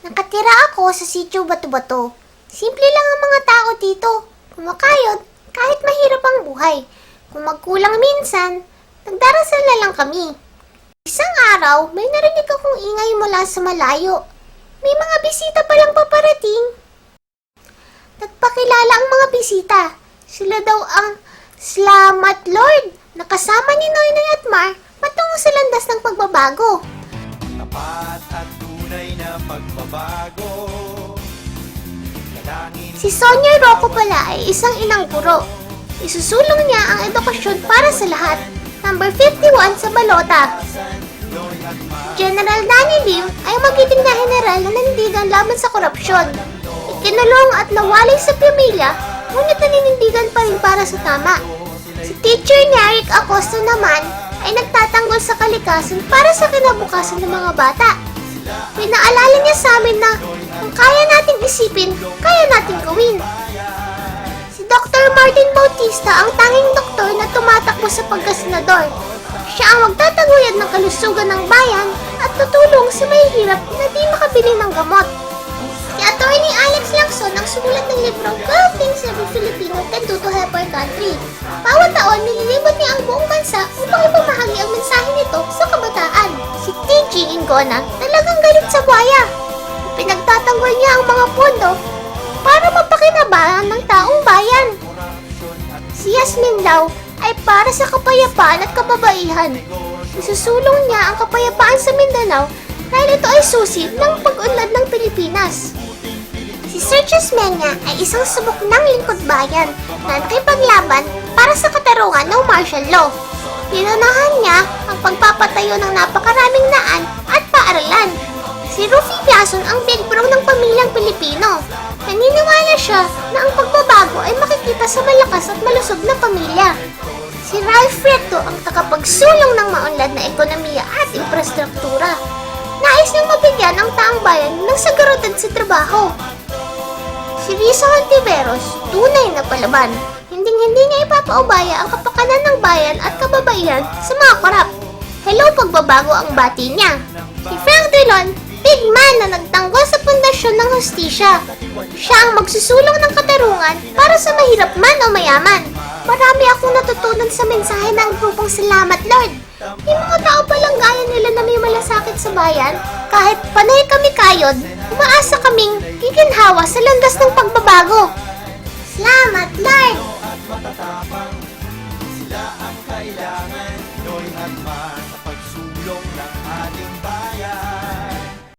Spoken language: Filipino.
Nakatira ako sa sityo Bato-Bato. Simple lang ang mga tao dito. Kumakayod kahit mahirap ang buhay. Kung magkulang minsan, nagdarasal na lang kami. Isang araw, may narinig akong ingay mula sa malayo. May mga bisita palang paparating. Nagpakilala ang mga bisita. Sila daw ang Slamat Lord na kasama ni Noynoy at Mar patungo sa landas ng pagbabago. Tapat at tunay na pagbabago Si Sonia Rocco pala ay isang inang guro. Isusulong niya ang edukasyon para sa lahat. Number 51 sa balota. General Danny Lim ay magiting na general na nandigan laban sa korupsyon. Ikinulong at nawalay sa pamilya, ngunit naninindigan pa rin para sa tama. Si Teacher Eric Acosta naman ay nagtatanggol sa kalikasan para sa kinabukasan ng mga bata. Pinaalala niya sa amin na kung kaya nating isipin, kaya nating gawin. Si Dr. Martin Bautista ang tanging doktor na tumatakbo sa pagkasenador. Siya ang magtataguyod ng kalusugan ng bayan at tutulong sa mahihirap na di makabili ng gamot. Si Atty. Alex Lacson ang sumulat ng librong 12 Things Every Filipino Can Do to Help Our Country. Bawat taon, nililibot niya ang buong bansa upang ipamahagi ang mensahe nito sa kabataan. Si TG Ingona talagang galit sa buhaya. Pinagtatanggol niya ang mga pondo para mapakinabangan ng taong bayan. Si Yasmin daw ay para sa kapayapaan at kababaihan. Isusulong niya ang kapayapaan sa Mindanao dahil ito ay susi ng pag-unlad ng Pilipinas. Si Sergius Mena ay isang subok ng lingkod bayan na nakipaglaban para sa katarungan ng martial law. Pinunahan niya ang pagpapatayo ng napakaraming paaralan. Si Rufy Piason ang big bro ng pamilyang Pilipino. Naniniwala siya na ang pagbabago ay makikita sa malakas at malusog na pamilya. Si Ralph Recto ang takapagsulong ng maunlad na ekonomiya at infrastruktura. Nais niyang mabigyan ang taong bayan ng sagarutan sa trabaho. Si Risa Hontiveros, tunay na palaban. Hinding-hindi niya ipapaubaya ang kapakanan ng bayan at kababaihan sa mga korap. Hello pagbabago ang bati niya. Si Frank Drilon, big man na nagtanggol sa pundasyon ng hustisya. Siya ang magsusulong ng katarungan para sa mahirap man o mayaman. Marami akong natutunan sa mensahe ng grupong Salamat Lord. May mga tao palang gaya nila na may malasakit sa bayan. Kahit panay kami kayod, umaasa kaming giginhawa sa landas ng pagbabago. Salamat, Lord! at Sila ang kailangan